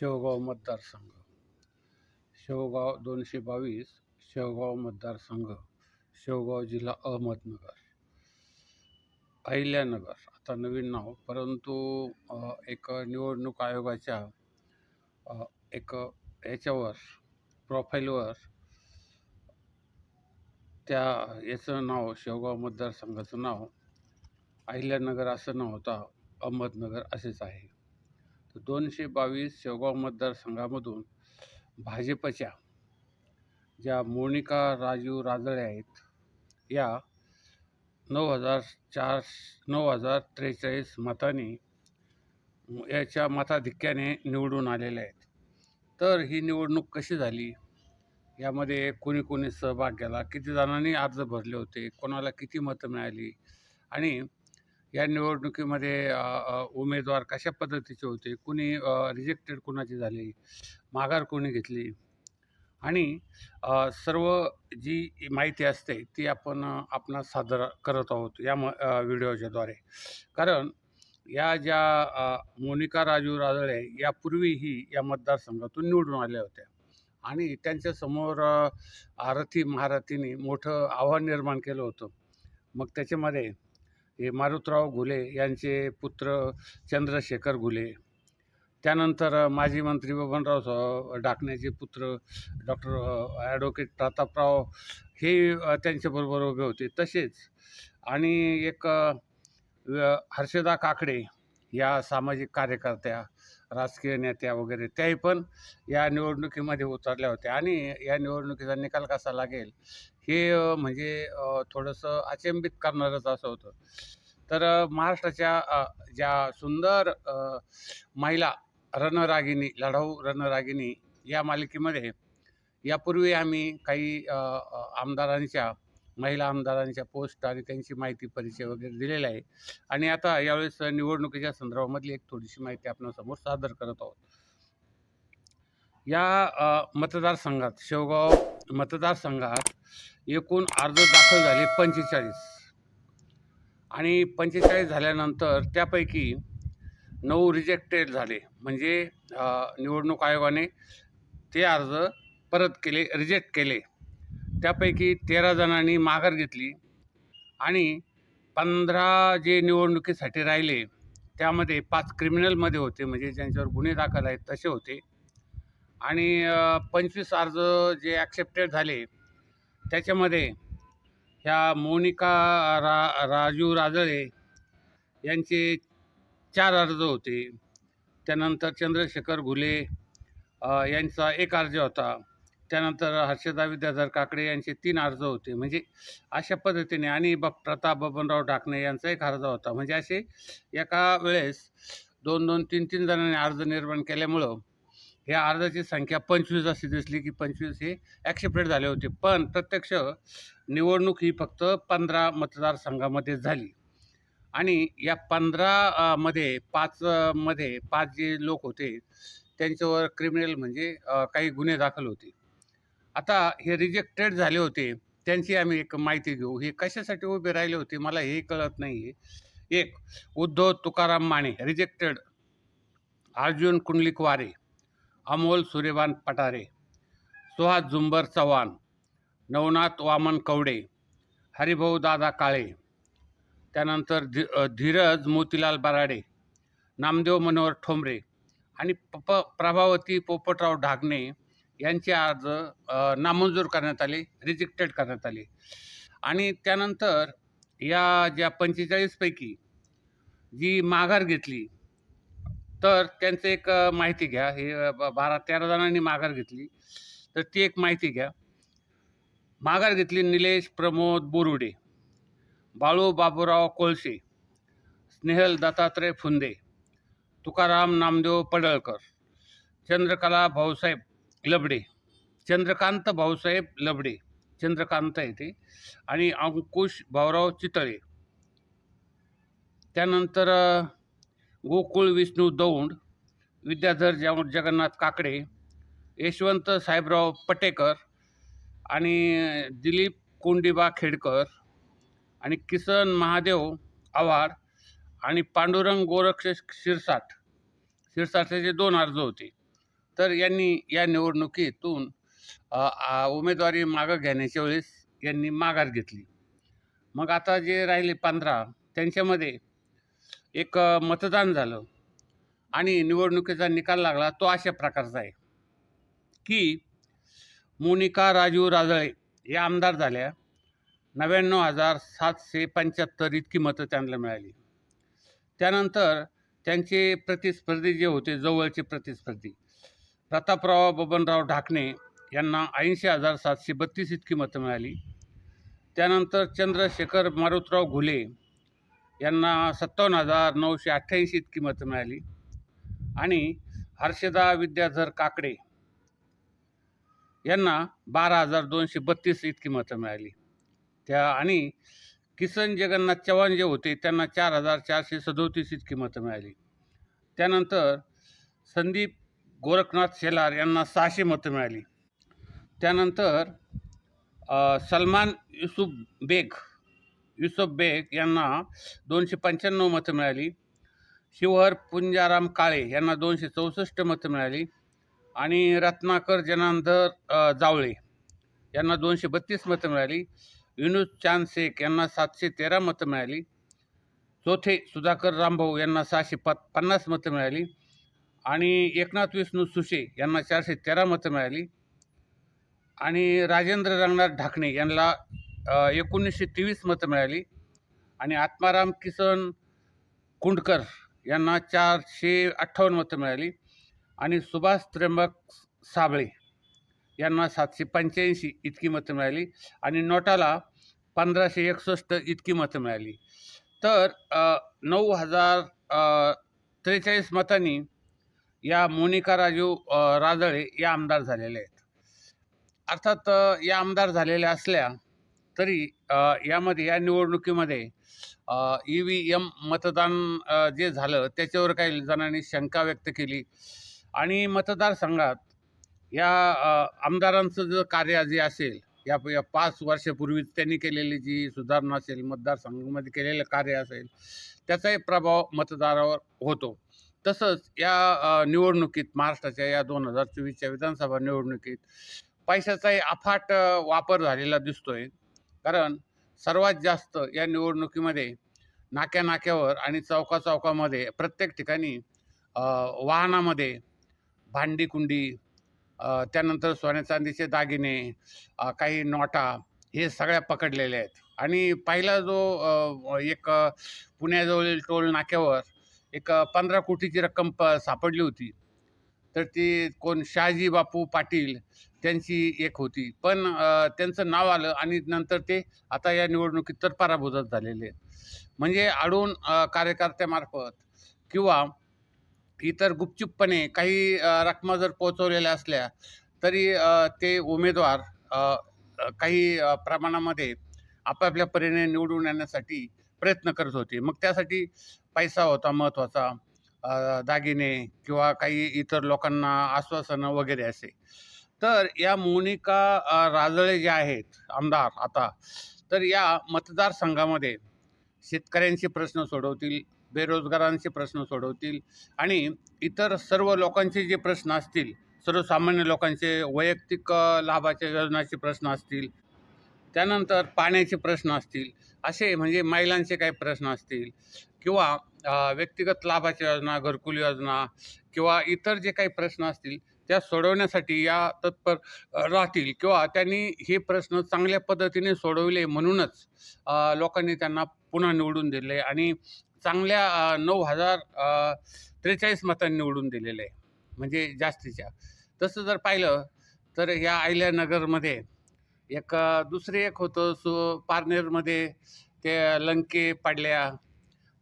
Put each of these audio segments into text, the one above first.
शेवगाव मतदारसंघ. शेवगाव दोनशे बावीस शेवगाव मतदारसंघ शेवगाव जिल्हा अहमदनगर अहिल्यानगर आता नवीन नाव परंतु एक निवडणूक आयोगाच्या एक याच्यावर प्रोफाईलवर त्या याचं नाव शेवगाव मतदारसंघाचं नाव अहिल्यानगर असं नाव होता अहमदनगर असेच आहे. तर दोनशे बावीस शेवगाव मतदारसंघामधून भाजपच्या ज्या मोनिका राजू राजळे आहेत या नऊ हजार चार नऊ हजार त्रेचाळीस मतांनी याच्या मताधिक्याने निवडून आलेल्या आहेत. तर ही निवडणूक कशी झाली? यामध्ये कोणी कोणी सहभाग घ्याला किती जणांनी अर्ज भरले होते? कोणाला किती मतं मिळाली? आणि या निवडणुकीमध्ये उमेदवार कशा पद्धतीचे होते? कुणी रिजेक्टेड कुणाची झाली? माघार कोणी घेतली? आणि सर्व जी माहिती असते ती आपण आपण आपणास सादर करत आहोत या म व्हिडिओच्याद्वारे. कारण या ज्या मोनिका राजू राजळे यापूर्वीही या मतदारसंघातून निवडून आल्या होत्या. आणि त्यांच्यासमोर आरथी आरती मोठं आव्हान निर्माण केलं होतं. मग त्याच्यामध्ये हे मारुतराव घुले यांचे पुत्र चंद्रशेखर घुले. त्यानंतर माजी मंत्री बबनराव डाकण्याचे पुत्र डॉक्टर ॲडव्होकेट प्रतापराव हे त्यांच्याबरोबर उभे होते. तसेच आणि एक हर्षदा काकडे या सामाजिक कार्यकर्त्या राजकीय नेत्या वगैरे त्याही पण या निवडणुकीमध्ये उतरल्या होत्या. आणि या निवडणुकीचा निकाल कसा लागेल हे म्हणजे थोडंसं अचंबित करणारच असं होतं. तर महाराष्ट्राच्या ज्या सुंदर महिला रणरागिणी लढाऊ रणरागिणी या मालिकेमध्ये यापूर्वी आम्ही काही आमदारांच्या महिला आमदारांच्या पोस्ट आणि त्यांची माहिती परिचय वगैरे दिलेला आहे. आणि आता यावेळेस निवडणुकीच्या संदर्भामधली एक थोडीशी माहिती आपणासमोर सादर करत आहोत. या मतदारसंघात शेवगाव मतदारसंघात एकूण अर्ज दाखल झाले पंचेचाळीस. आणि पंचेचाळीस झाल्यानंतर त्यापैकी नऊ रिजेक्टेड झाले. म्हणजे निवडणूक आयोगाने ते अर्ज परत केले रिजेक्ट केले. त्यापैकी तेरा जणांनी माघार घेतली आणि पंधरा जे निवडणुकीसाठी राहिले त्यामध्ये पाच क्रिमिनलमध्ये होते. म्हणजे ज्यांच्यावर गुन्हे दाखल आहेत तसे होते. आणि पंचवीस अर्ज जे ॲक्सेप्टेड झाले त्याच्यामध्ये ह्या मोनिका रा राजू राजळे यांचे चार अर्ज होते. त्यानंतर चंद्रशेखर घुले यांचा एक अर्ज होता. त्यानंतर हर्षदा विद्याधर काकडे यांचे तीन अर्ज होते. म्हणजे अशा पद्धतीने आणि ब प्रताप बबनराव ढाकणे यांचा एक अर्ज होता. म्हणजे असे एका वेळेस दोन दोन तीन तीन जणांनी अर्ज निर्माण केल्यामुळं ह्या अर्जाची संख्या पंचवीस अशी दिसली की पंचवीस हे ॲक्सेप्टेड झाले होते. पण प्रत्यक्ष निवडणूक ही फक्त पंधरा मतदारसंघामध्ये झाली. आणि या पंधरा मध्ये पाच मध्ये पाच जे लोक होते त्यांच्यावर क्रिमिनल म्हणजे काही गुन्हे दाखल होते. आता हे रिजेक्टेड झाले होते त्यांची आम्ही एक माहिती घेऊ. हे कशासाठी उभे राहिले होते मला हे कळत नाही आहे एक उद्धव तुकाराम माने रिजेक्टेड अर्जुन कुंडलिक वारे अमोल सूर्यवान पटारे सुहास झुंबर चव्हाण नवनाथ वामन कवडे हरिभाऊ दादा काळे त्यानंतर धी धीरज मोतीलाल बराडे नामदेव मनोहर ठोंबरे आणि प प्रभावती पोपटराव ढागणे यांचे अर्ज नामंजूर करण्यात आले रिजेक्टेड करण्यात आले. आणि त्यानंतर या ज्या पंचेचाळीसपैकी जी माघार घेतली तर त्यांचं एक माहिती घ्या. हे ब- बारा तेरा जणांनी माघार घेतली. तर ती एक माहिती घ्या. माघार घेतली निलेश प्रमोद बोरुडे बाळू बाबूराव कोळसे स्नेहल दत्तात्रय फुंदे तुकाराम नामदेव पडळकर चंद्रकला भाऊसाहेब लबडे चंद्रकांत भाऊसाहेब लबडे चंद्रकांत येते आणि अंकुश भाऊराव चितळे. त्यानंतर गोकुळ विष्णू दौंड विद्याधर जग जगन्नाथ काकडे यशवंत साहेबराव पटेकर आणि दिलीप कोंडिबा खेडकर आणि किसन महादेव आव्हाड आणि पांडुरंग गोरक्ष शिरसाट. शिरसाटाचे दोन अर्ज होते. तर यांनी या निवडणुकीतून उमेदवारी मागं घेण्याच्या वेळेस यांनी माघार घेतली. मग आता जे राहिले पंधरा त्यांच्यामध्ये एक मतदान झालं आणि निवडणुकीचा निकाल लागला तो अशा प्रकारचा आहे. की मोनिका राजू राजळे या आमदार झाल्या नव्याण्णव हजार सातशे पंच्याहत्तर इतकी मतं त्यांना मिळाली. त्यानंतर त्यांचे प्रतिस्पर्धी जे होते जवळचे प्रतिस्पर्धी प्रतापराव बबनराव ढाकणे यांना ऐंशी हजार सातशे बत्तीस इतकी मतं मिळाली. त्यानंतर चंद्रशेखर मारुतराव घुले यांना सत्तावन्न हजार नऊशे अठ्ठ्याऐंशी इतकी मतं मिळाली. आणि हर्षदा विद्याधर काकडे यांना बारा हजार दोनशे बत्तीस इतकी मतं मिळाली. त्या आणि किसन जगन्नाथ चव्हाण जे होते त्यांना चार हजार चारशे सदोतीस इतकी मतं मिळाली. त्यानंतर संदीप गोरखनाथ शेलार यांना सहाशे मतं मिळाली. त्यानंतर सलमान युसुफ बेग युसुफ बेग यांना दोनशे पंच्याण्णव मतं मिळाली. शिवहर पुंजाराम काळे यांना दोनशे चौसष्ट मतं मिळाली. आणि रत्नाकर जनांधर जावळे यांना दोनशे बत्तीस मतं मिळाली. युनुस चांद शेख यांना सातशे तेरा मतं मिळाली. चौथे सुधाकर रामभाऊ यांना सहाशे प पन्नास मतं मिळाली. आणि एकनाथ विष्णू सुशे यांना चारशे तेरा मतं मिळाली. आणि राजेंद्र रंगनाथ ढाकणे यांना एकोणीसशे तेवीस मतं मिळाली. आणि आत्माराम किसन कुंडकर यांना चारशे अठ्ठावन्न मतं मिळाली. आणि सुभाष त्र्यंबक साबळे यांना सातशे पंच्याऐंशी इतकी मतं मिळाली. आणि नोटाला पंधराशे एकसष्ट इतकी मतं मिळाली. तर नऊ हजार त्रेचाळीस मतांनी या मोनिका राजू राजळे या आमदार झालेल्या आहेत. अर्थात या आमदार झालेल्या असल्या तरी यामध्ये या निवडणुकीमध्ये ई व्ही एम मतदान जे झालं त्याच्यावर काही जणांनी शंका व्यक्त केली. आणि मतदारसंघात या आमदारांचं जे कार्य जे असेल या या पाच वर्षापूर्वी त्यांनी केलेली जी सुधारणा असेल मतदारसंघामध्ये केलेलं कार्य असेल त्याचाही प्रभाव मतदारावर होतो. तसंच या निवडणुकीत महाराष्ट्राच्या या दोन हजार चोवीसच्या विधानसभा निवडणुकीत पैशाचाही अफाट वापर झालेला दिसतोय. कारण सर्वात जास्त या निवडणुकीमध्ये नाक्या नाक्यावर आणि चौका चौकामध्ये प्रत्येक ठिकाणी वाहनामध्ये भांडी कुंडी त्यानंतर सोन्या चांदीचे दागिने काही नोटा हे सगळ्या पकडलेल्या आहेत. आणि पहिला जो एक पुण्याजवळील टोल नाक्यावर एक पंधरा कोटीची रक्कम प सापडली होती. तर ती कोण शहाजी बापू पाटील त्यांची एक होती. पण त्यांचं नाव आलं आणि नंतर ते आता या निवडणुकीत तर पराभूतच झालेले म्हणजे आडून कार्यकर्त्यामार्फत किंवा इतर गुपचूपपणे काही रकमा जर पोचवलेल्या असल्या तरी ते उमेदवार काही प्रमाणामध्ये आपापल्या परीने निवडून येण्यासाठी प्रयत्न करत होते. मग त्यासाठी पैसा होता महत्त्वाचा. दागिने किंवा काही इतर लोकांना आश्वासनं वगैरे असे. तर या मोनिका राजळे ज्या आहेत आमदार आता तर या मतदारसंघामध्ये शेतकऱ्यांचे प्रश्न सोडवतील बेरोजगारांचे प्रश्न सोडवतील आणि इतर सर्व लोकांचे जे प्रश्न असतील सर्वसामान्य लोकांचे वैयक्तिक लाभाच्या योजनाचे प्रश्न असतील त्यानंतर पाण्याचे प्रश्न असतील असे म्हणजे महिलांचे काही प्रश्न असतील किंवा व्यक्तिगत लाभाच्या योजना घरकुल योजना किंवा इतर जे काही प्रश्न असतील त्या सोडवण्यासाठी या तत्पर राहतील किंवा त्यांनी हे प्रश्न चांगल्या पद्धतीने सोडवले म्हणूनच लोकांनी त्यांना पुन्हा निवडून दिले आणि चांगल्या नऊ हजार त्रेचाळीस मतांनी निवडून दिलेले आहे म्हणजे जास्तीच्या. तसं जर पाहिलं तर या आयल्यानगरमध्ये एक दुसरे एक होतं सो पारनेरमध्ये ते लंके पडल्या.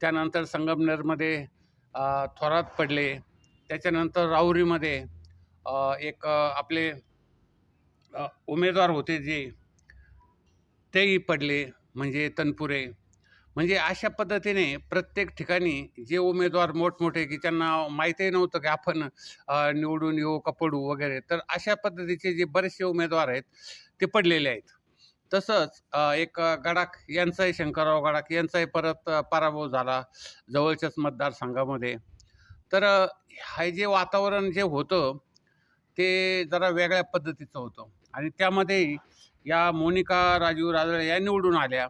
त्यानंतर संगमनेरमध्ये थोरात पडले. त्याच्यानंतर राहुरीमध्ये एक आपले उमेदवार होते जे तेही पडले म्हणजे तनपुरे. म्हणजे अशा पद्धतीने प्रत्येक ठिकाणी जे उमेदवार मोठमोठे की त्यांना माहीतही नव्हतं की आपण निवडून येऊ कपडू वगैरे तर अशा पद्धतीचे जे बरेचसे उमेदवार आहेत ते पडलेले आहेत. तसंच एक गडाख यांचाही शंकरराव गडाख यांचाही परत पराभव झाला जवळच्याच मतदारसंघामध्ये. तर हे जे वातावरण जे होतं ते जरा वेगळ्या पद्धतीचं होतं. आणि त्यामध्ये या मोनिका राजू राजळे या निवडून आल्या.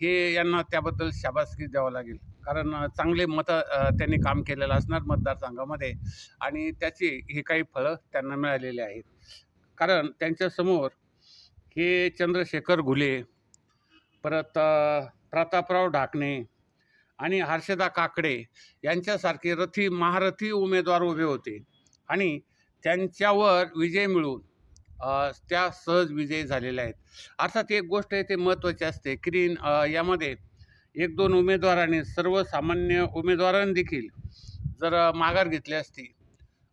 हे यांना त्याबद्दल शाबासकी द्यावं लागेल. कारण चांगले मतं त्यांनी काम केलेलं असणार मतदारसंघामध्ये. आणि त्याची हे काही फळं त्यांना मिळालेली आहेत. कारण त्यांच्यासमोर हे चंद्रशेखर घुले परत प्रतापराव ढाकणे आणि हर्षदा काकडे यांच्यासारखे रथी महारथी उमेदवार उभे होते आणि त्यांच्यावर विजय मिळून त्या सहज विजयी झालेल्या आहेत. अर्थात एक गोष्ट आहे ते महत्त्वाची असते की यामध्ये एक दोन उमेदवारांनी सर्वसामान्य उमेदवारांनी देखील जर माघार घेतली असती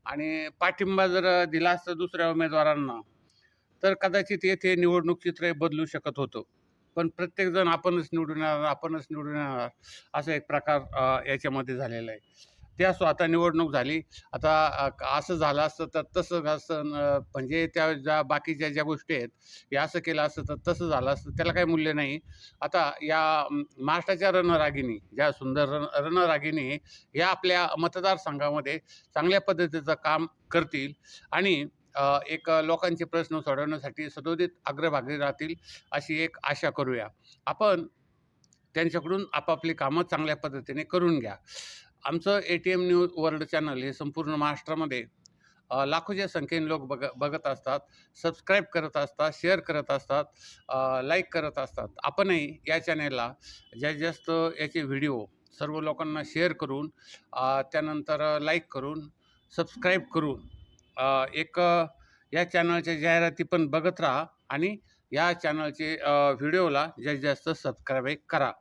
आणि पाठिंबा जर दिला असता दुसऱ्या उमेदवारांना तर कदाचित येथे निवडणूक चित्र बदलू शकत होतं. पण प्रत्येकजण आपणच निवडून येणार आपणच निवडून येणार असा एक प्रकार याच्यामध्ये झालेला आहे. ते असो आता निवडणूक झाली. आता असं झालं असतं तर तसं असं म्हणजे त्या ज्या बाकीच्या ज्या गोष्टी आहेत हे असं केलं असतं तर तसं झालं असतं त्याला काही मूल्य नाही. आता या महाराष्ट्राच्या रणरागिणी ज्या सुंदर रण रणरागिणी या आपल्या मतदारसंघामध्ये चांगल्या पद्धतीचं काम करतील आणि एक लोकांचे प्रश्न सोडवण्यासाठी सदोदित अग्रभागी राहतील अशी एक आशा करूया. आपण त्यांच्याकडून आपापली कामं चांगल्या पद्धतीने करून घ्या. आमचं A T M news world channel हे संपूर्ण महाराष्ट्रामध्ये लाखोच्या संख्येने लोक बघ बघत असतात सबस्क्राईब करत असतात शेअर करत असतात लाईक करत असतात. आपणही या चॅनेलला जास्तीत जास्त याचे व्हिडिओ सर्व लोकांना शेअर करून त्यानंतर लाईक करून सबस्क्राईब करून एक या चॅनलच्या जाहिराती पण बघत राहा आणि या चॅनलचे व्हिडिओला जास्तीत जास्त सबस्क्राईब करा.